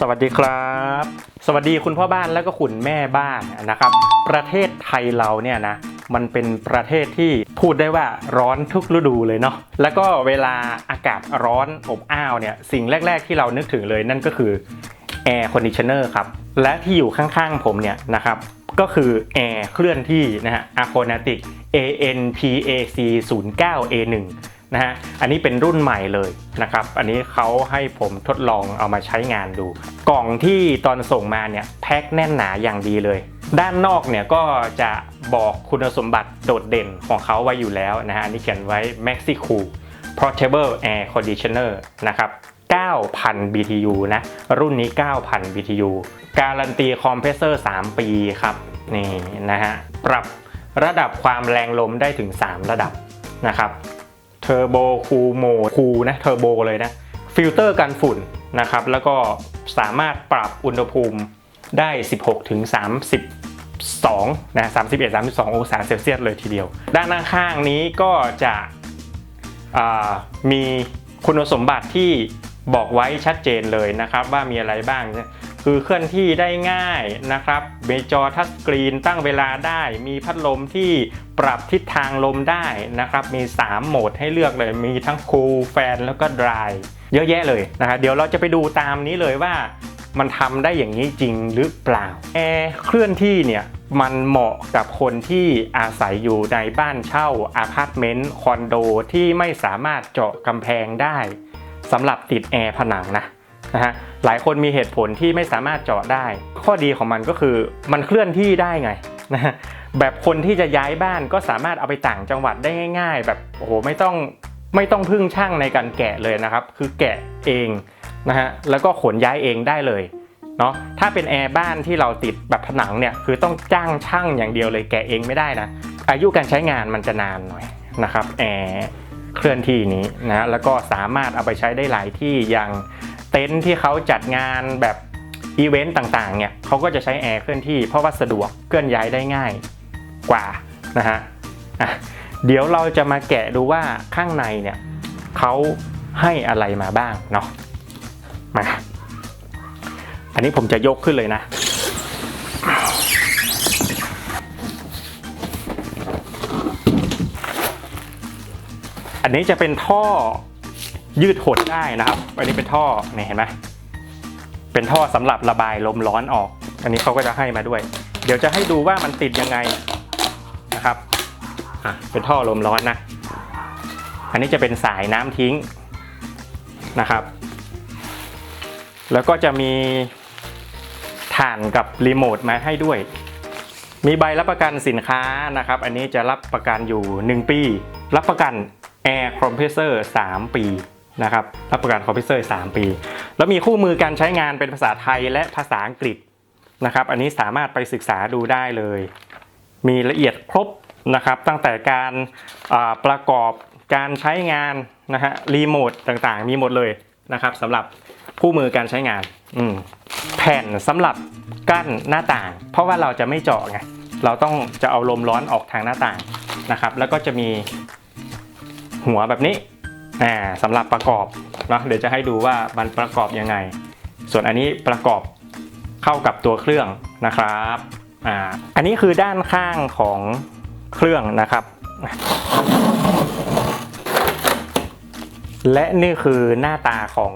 สวัสดีครับ สวัสดีคุณพ่อบ้านแล้วก็คุณแม่บ้านนะครับ ประเทศไทยเราเนี่ยนะมันเป็นประเทศที่พูดได้ว่าร้อนทุกฤดูเลยเนาะแล้วก็เวลาอากาศร้อนอบอ้าวเนี่ยสิ่งแรก ๆ ที่เรานึกถึงเลยนั่นก็คือแอร์คอนดิชเนอร์ครับและที่อยู่ข้างๆผมเนี่ยนะครับก็คือแอร์เคลื่อนที่นะฮะ a c o n a t i c ANPAC 09 A1 นะฮะ อันนี้เป็นรุ่นใหม่เลยนะครับ อันนี้เขาให้ผมทดลองเอามาใช้งานดู กล่องที่ตอนส่งมาเนี่ยแพ็คแน่นหนาอย่างดีเลย ด้านนอกเนี่ยก็จะบอกคุณสมบัติโดดเด่นของเขาไว้อยู่แล้วนะฮะ อันนี้เขียนไว้ Maxi Cool Portable Air Conditioner นะครับ 9,000 BTU นะ รุ่นนี้ 9,000 BTU การันตีคอมเพรสเซอร์ 3 ปีครับ นี่นะฮะ ปรับระดับความแรงลมได้ถึง 3 ระดับนะครับ เทอร์โบคูโหมดคูนะเทอร์โบเลยนะฟิลเตอร์กันฝุ่นนะครับ แล้วก็สามารถปรับอุณหภูมิได้ 16 ถึง 32 นะ 31 32 องศาเซลเซียสเลยทีเดียว ด้านข้างนี้ก็จะมีคุณสมบัติที่บอกไว้ชัดเจนเลยนะครับ ว่ามีอะไรบ้างเนี่ย คือเคลื่อนที่ได้ง่ายนะครับมีจอทัชสกรีนตั้งเวลาได้ มีพัดลมที่ปรับทิศทางลมได้นะครับ มี 3 โหมดให้เลือกเลย มีทั้ง Cool Fan แล้วก็ Dry เยอะแยะเลยนะครับเดี๋ยวเราจะไปดูตามนี้เลยว่ามันทำได้อย่างนี้จริงหรือเปล่าแอร์เคลื่อนที่เนี่ยมันเหมาะกับคนที่อาศัยอยู่ในบ้านเช่าอาพาร์ตเมนต์คอนโดที่ไม่สามารถเจาะกำแพงได้สำหรับติดแอร์ผนังนะ นะฮะหลายคนมีเหตุผลที่ไม่สามารถเจาะได้ ข้อดีของมันก็คือมันเคลื่อนที่ได้ไงนะฮะแบบคนที่จะย้ายบ้านก็สามารถเอาไปต่างจังหวัดได้ง่าย ๆ แบบโอ้โหไม่ต้องไม่ต้องพึ่งช่างในการแกะเลยนะครับ คือแกะเองนะฮะแล้วก็ขนย้ายเองได้เลยเนาะถ้าเป็นแอร์บ้านที่เราติดแบบผนังเนี่ยคือต้องจ้างช่างอย่างเดียวเลยแกะเองไม่ได้นะอายุการใช้งานมันจะนานหน่อยนะครับแอร์เคลื่อนที่นี้นะแล้วก็สามารถเอาไปใช้ได้หลายที่อย่าง เต็นท์ที่เขาจัดงานแบบอีเวนต์ต่างๆเนี่ยเขาก็จะใช้แอร์เคลื่อนที่เพราะว่าสะดวกเคลื่อนย้ายได้ง่ายกว่านะฮะะเดี๋ยวเราจะมาแกะดูว่าข้างในเนี่ยเขาให้อะไรมาบ้างเนาะมาอันนี้ผมจะยกขึ้นเลยนะ อันนี้จะเป็นท่อ ยืดหดได้นะครับ อันนี้เป็นท่อเนี่ยเห็นไหมเป็นท่อสำหรับระบายลมร้อนออก อันนี้เขาก็จะให้มาด้วย เดี๋ยวจะให้ดูว่ามันติดยังไงนะครับอะเป็นท่อลมร้อนนะ อันนี้จะเป็นสายน้ำทิ้งนะครับ แล้วก็จะมีถ่านกับรีโมทมาให้ด้วย มีใบรับประกันสินค้านะครับ อันนี้จะรับประกันอยู่ 1 ปี รับประกัน Air Compressor 3ปี นะครับรับประกัน Compressor 3ปี แล้วมีคู่มือการใช้งานเป็นภาษาไทยและภาษาอังกฤษนะครับ อันนี้สามารถไปศึกษาดูได้เลย มีละเอียดครบนะครับตั้งแต่การประกอบการใช้งานนะฮะรีโมทต่างๆ มีหมดเลยนะครับสำหรับคู่มือการใช้งานแผ่นสำหรับกั้นหน้าต่าง เพราะว่าเราจะไม่เจาะไงเราต้องจะเอาลมร้อนออกทางหน้าต่างนะครับ แล้วก็จะมีหัวแบบนี้ อ่าสำหรับประกอบเนาะเดี๋ยวจะให้ดูว่ามันประกอบยังไง ส่วนอันนี้ประกอบเข้ากับตัวเครื่องนะครับอ่าอันนี้คือด้านข้างของเครื่องนะครับ และนี่คือหน้าตาของ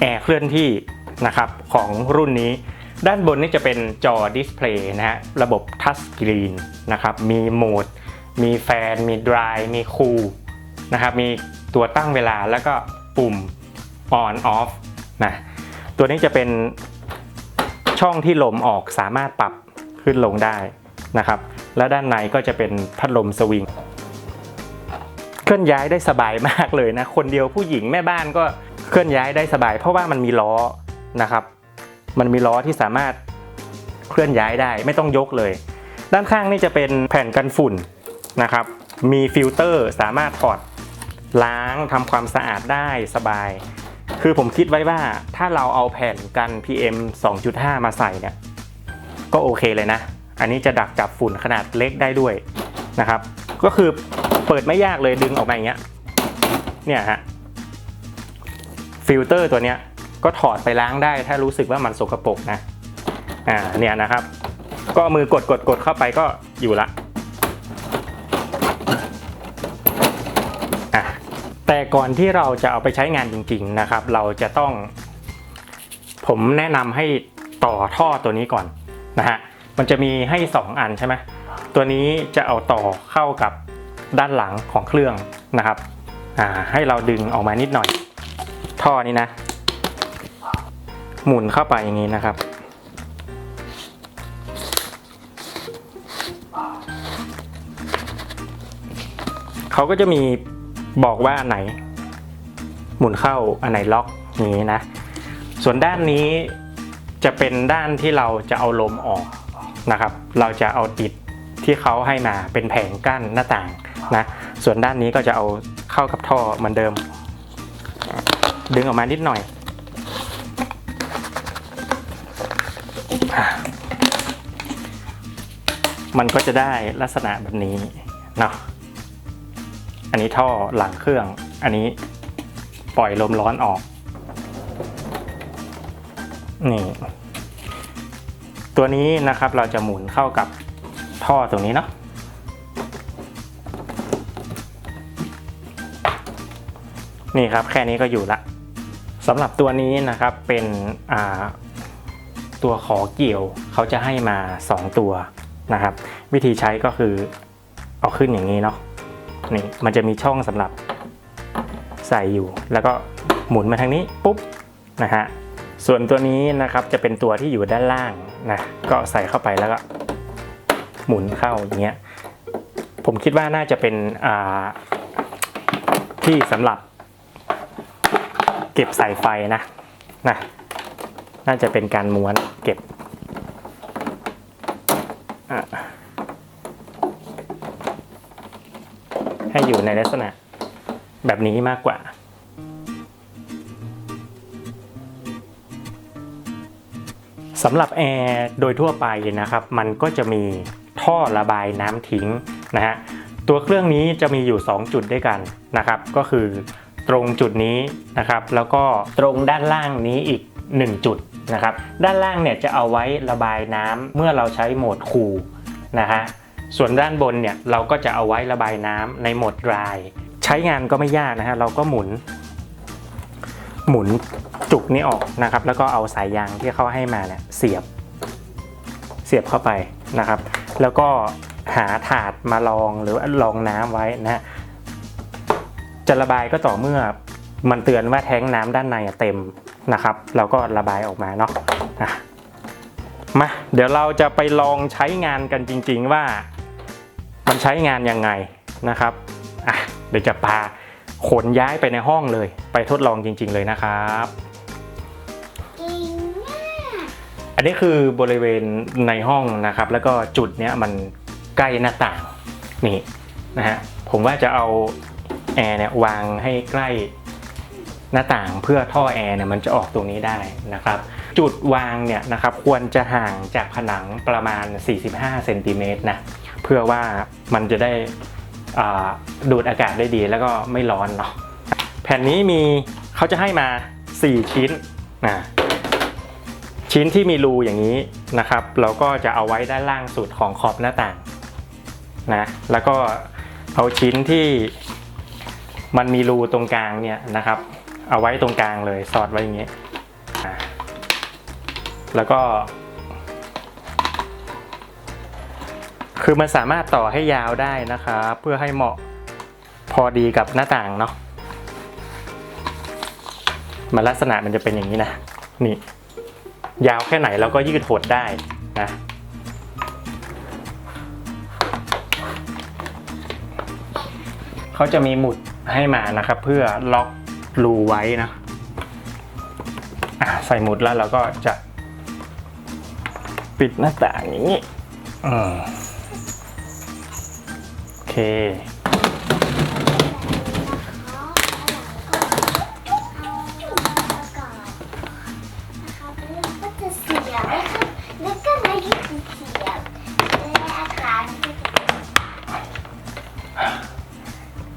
แอร์เคลื่อนที่นะครับของรุ่นนี้ด้านบนนี่จะเป็นจอดิสเพลย์นะฮะระบบทัชสกรีนนะครับมีโหมด มีแฟน มีดรายมีคูลนะครับมี ตัวตั้งเวลาแล้วก็ปุ่ม on off นะตัวนี้จะเป็นช่องที่ลมออกสามารถปรับขึ้นลงได้นะครับ และด้านในก็จะเป็นพัดลมสวิงเคลื่อนย้ายได้สบายมากเลยนะ คนเดียวผู้หญิงแม่บ้านก็เคลื่อนย้ายได้สบาย เพราะว่ามันมีล้อนะครับ มันมีล้อที่สามารถเคลื่อนย้ายได้ไม่ต้องยกเลย ด้านข้างนี่จะเป็นแผ่นกันฝุ่นนะครับ มีฟิลเตอร์สามารถถอด ล้างทำความสะอาดได้สบาย คือผมคิดไว้ว่าถ้าเราเอาแผ่นกัน PM 2.5 มาใส่เนี่ยก็โอเคเลยนะ อันนี้จะดักจับฝุ่นขนาดเล็กได้ด้วยนะครับ ก็คือเปิดไม่ยากเลยดึงออกมาอย่างเงี้ยเนี่ยฮะฟิลเตอร์ตัวเนี้ยก็ถอดไปล้างได้ถ้ารู้สึกว่ามันสกปรกนะอ่าเนี่ยนะครับ ก็มือกดกดกดเข้าไปก็อยู่ละ แต่ก่อนที่เราจะเอาไปใช้งานจริง ๆนะครับ เราจะต้อง ผมแนะนำให้ต่อท่อตัวนี้ก่อนนะฮะมันจะมีให้ 2 อันใช่ไหมตัวนี้จะเอาต่อเข้ากับด้านหลังของเครื่องนะครับให้เราดึงออกมานิดหน่อย ท่อนี้นะ หมุนเข้าไปอย่างนี้นะครับ เขาก็จะมี บอกว่าอันไหน หมุนเข้าอันไหนล็อกนี้นะ ส่วนด้านนี้จะเป็นด้านที่เราจะเอาลมออกนะครับ เราจะเอาติดที่เขาให้มาเป็นแผงกั้นหน้าต่างนะ ส่วนด้านนี้ก็จะเอาเข้ากับท่อเหมือนเดิม ดึงออกมานิดหน่อย มันก็จะได้ลักษณะแบบนี้เนาะ อันนี้ท่อหลังเครื่อง อันนี้ปล่อยลมร้อนออก นี่ ตัวนี้นะครับเราจะหมุนเข้ากับท่อตรงนี้เนาะนี่ครับแค่นี้ก็อยู่ละสำหรับตัวนี้นะครับเป็นตัวขอเกี่ยวเขาจะให้มา 2 ตัวนะครับ วิธีใช้ก็คือเอาขึ้นอย่างนี้เนาะ นี่มันจะมีช่องสำหรับใส่อยู่ แล้วก็หมุนมาทางนี้ปุ๊บนะฮะส่วนตัวนี้นะครับจะเป็นตัวที่อยู่ด้านล่างนะก็ใส่เข้าไปแล้วก็หมุนเข้าอย่างเงี้ยผมคิดว่าน่าจะเป็นที่สำหรับ เก็บสายไฟนะนะน่าจะเป็นการม้วนเก็บอะให้ อยู่ในลักษณะแบบนี้มากกว่า สำหรับแอร์โดยทั่วไปนะครับ มันก็จะมีท่อระบายน้ำทิ้งนะฮะตัวเครื่องนี้จะมีอยู่ 2 จุดด้วยกันนะครับ ก็คือตรงจุดนี้นะครับ แล้วก็ตรงด้านล่างนี้อีก 1 จุดนะครับ ด้านล่างเนี่ยจะเอาไว้ระบายน้ำเมื่อเราใช้โหมดคูลนะฮะ ส่วนด้านบนเนี่ยเราก็จะเอาไว้ระบายน้ำในโหมด dry ใช้งานก็ไม่ยากนะฮะเราก็หมุน หมุนจุกนี้ออกนะครับ แล้วก็เอาสายยางที่เขาให้มาเนี่ยเสียบ เสียบเข้าไปนะครับ แล้วก็หาถาดมารองหรือว่ารองน้ำไว้นะฮะจะระบายก็ต่อเมื่อมันเตือนว่าแท้งน้ำด้านในเต็มนะครับ เราก็ระบายออกมาเนาะมาเดี๋ยวเราจะไปลองใช้งานกันจริง ๆ ว่า มันใช้งานยังไงนะครับอะเดี๋ยวจะพาขนย้ายไปในห้องเลย ไปทดลองจริง ๆ เลยนะครับเก่งมากอันนี้คือบริเวณในห้องนะครับ แล้วก็จุดเนี้ยมันใกล้หน้าต่างนี่นะฮะผมว่าจะเอาแอร์เนี่ยวางให้ใกล้หน้าต่างเพื่อท่อแอร์เนี่ยมันจะออกตรงนี้ได้นะครับ จุดวางเนี่ยนะครับควรจะห่างจากผนังประมาณ 45เซนติเมตรนะเพื่อว่ามันจะได้ดูดอากาศได้ดีแล้วก็ไม่ร้อนเนาะแผ่นนี้มีเขาจะให้มา 4 ชิ้นนะชิ้นที่มีรูอย่างนี้นะครับ เราก็จะเอาไว้ด้านล่างสุดของขอบหน้าต่างนะแล้วก็เอาชิ้นที่มันมีรูตรงกลางเนี่ยนะครับ เอาไว้ตรงกลางเลยสอดไว้อย่างนี้อะแล้วก็ คือมันสามารถต่อให้ยาวได้นะครับเพื่อให้เหมาะพอดีกับหน้าต่างเนาะมันลักษณะมันจะเป็นอย่างนี้นะนี่ ยาวแค่ไหนเราก็ยืดหดได้นะเขาจะมีหมุดให้มานะครับ เพื่อล็อกรูไว้นะใส่หมุดแล้วเราก็จะปิดหน้าต่างอย่างนี้ อืม คเสียบแล้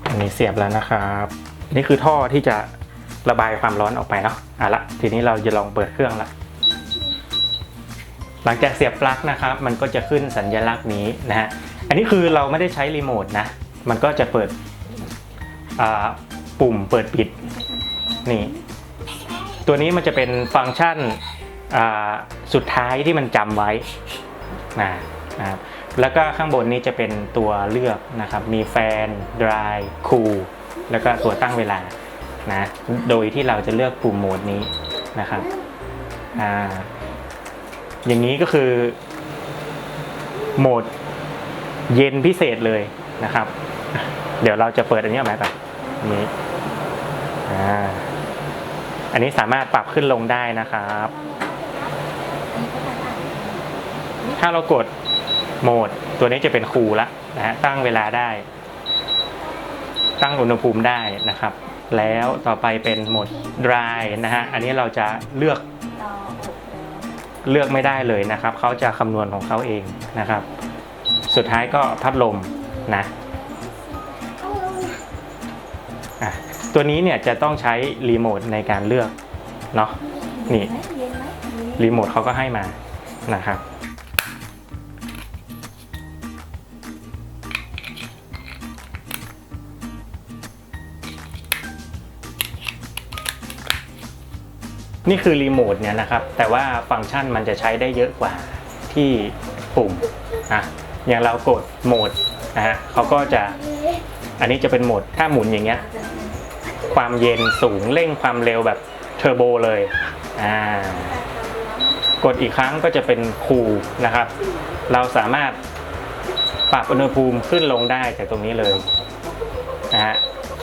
วนนี้เสียบแล้วนะครับ นี่คือท่อที่จะระบายความร้อนออกไปเนาะอะละ ทีนี้เราจะลองเปิดเครื่องละ หลังจากเสียบปลั๊กนะครับ มันก็จะขึ้นสัญลักษณ์นี้นะฮะ อันนี้คือเราไม่ได้ใช้รีโมทนะ มันก็จะเปิดปุ่มเปิดปิดนี่ตัวนี้มันจะเป็นฟังก์ชันสุดท้ายที่มันจำไว้นะนะครับแล้วก็ข้างบนนี้จะเป็นตัวเลือกนะครับ มีแฟน dry cool แล้วก็ตัวตั้งเวลานะ โดยที่เราจะเลือกปุ่มโหมดนี้นะครับอ่าอย่างนี้ก็คือโหมด เย็นพิเศษเลยนะครับ เดี๋ยวเราจะเปิดอันนี้ออกมาก่อนอันนี้ออันนี้สามารถปรับขึ้นลงได้นะครับ ถ้าเรากดโหมดตัวนี้จะเป็นคูลละนะฮะตั้งเวลาได้ ตั้งอุณหภูมิได้นะครับ แล้วต่อไปเป็นโหมด dry นะฮะอันนี้เราจะเลือกเลือกไม่ได้เลยนะครับ เขาจะคำนวณของเขาเองนะครับ สุดท้ายก็พัดลมนะะตัวนี้เนี่ยจะต้องใช้รีโมทในการเลือกเนาะนี่รีโมทเขาก็ให้มานะครับนี่คือรีโมทเนี่ยนะครับ แต่ว่าฟังก์ชันมันจะใช้ได้เยอะกว่าที่ปุ่มอะ อย่างเรากดโหมดนะฮะเขาก็จะอันนี้จะเป็นโหมดถ้าหมุนอย่างเงี้ยความเย็นสูงเร่งความเร็วแบบเทอร์โบเลยอ่ากดอีกครั้งก็จะเป็นคูลนะครับ เราสามารถปรับอุณหภูมิขึ้นลงได้จากตรงนี้เลยนะฮะ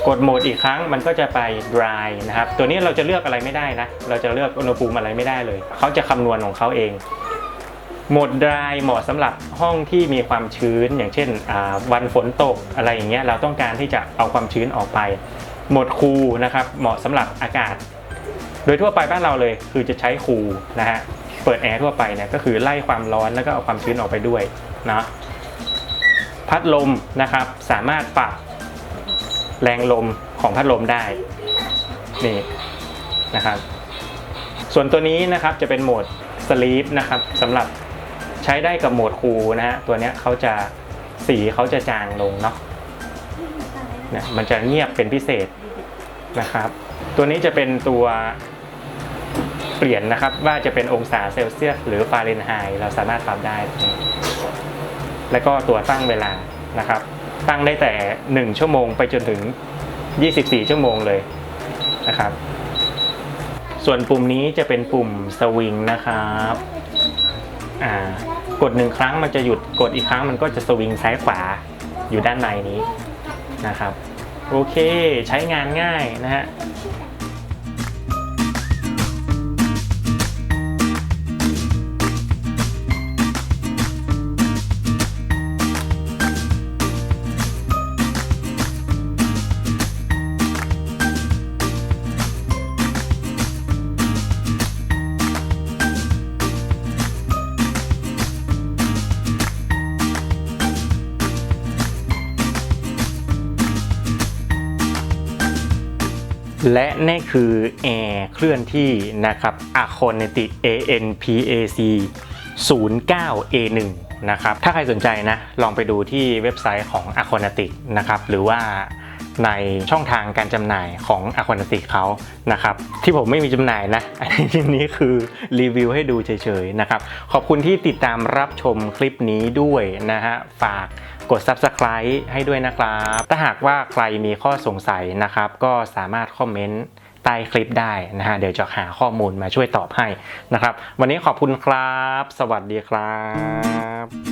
กดโหมดอีกครั้งมันก็จะไป dry นะครับ ตัวนี้เราจะเลือกอะไรไม่ได้นะ เราจะเลือกอุณหภูมิอะไรไม่ได้เลย เขาจะคำนวณของเขาเอง โหมด dry เหมาะสำหรับห้องที่มีความชื้น อย่างเช่นวันฝนตกอะไรอย่างเงี้ยเราต้องการที่จะเอาความชื้นออกไป โหมดคูลนะครับเหมาะสำหรับอากาศ โดยทั่วไปบ้านเราเลยคือจะใช้คูลนะฮะเปิดแอร์ทั่วไปเนี่ยก็คือไล่ความร้อนแล้วก็เอาความชื้นออกไปด้วยนะพัดลมนะครับสามารถปรับแรงลมของพัดลมได้นี่นะครับส่วนตัวนี้นะครับจะเป็นโหมดสลีปนะครับสำหรับ ใช้ได้กับโหมดคูนะฮะตัวเนี้ยเขาจะสีเขาจะจางลงเนาะเนี่ยมันจะเงียบเป็นพิเศษนะครับ ตัวนี้จะเป็นตัวเปลี่ยนนะครับว่าจะเป็นองศาเซลเซียสหรือฟาเรนไฮต์เราสามารถปรับได้ แล้วก็ตัวตั้งเวลานะครับ ตั้งได้แต่ 1 ชั่วโมงไปจนถึง 24 ชั่วโมงเลยนะครับ ส่วนปุ่มนี้จะเป็นปุ่มสวิงนะครับ กดหนึ่งครั้งมันจะหยุดกดอีกครั้งมันก็จะสวิงซ้ายขวาอยู่ด้านในนี้นะครับ โอเคใช้งานง่ายนะฮะ และนี่คือแอร์เคลื่อนที่นะครับ a c o n e t i c ANPAC 09A1 นะครับ ถ้าใครสนใจนะ ลองไปดูที่เว็บไซต์ของ a c o n e t i c นะครับ หรือว่าในช่องทางการจำหน่ายของ a c o n e t i c เขานะครับ ที่ผมไม่มีจำหน่ายนะ อันนี้คือรีวิวให้ดูเฉยๆนะครับ ขอบคุณที่ติดตามรับชมคลิปนี้ด้วยนะฮะ ฝาก กด Subscribe ให้ด้วยนะครับ ถ้าหากว่าใครมีข้อสงสัยนะครับ ก็สามารถคอมเมนต์ใต้คลิปได้นะฮะ เดี๋ยวจะหาข้อมูลมาช่วยตอบให้นะครับ วันนี้ขอบคุณครับ สวัสดีครับ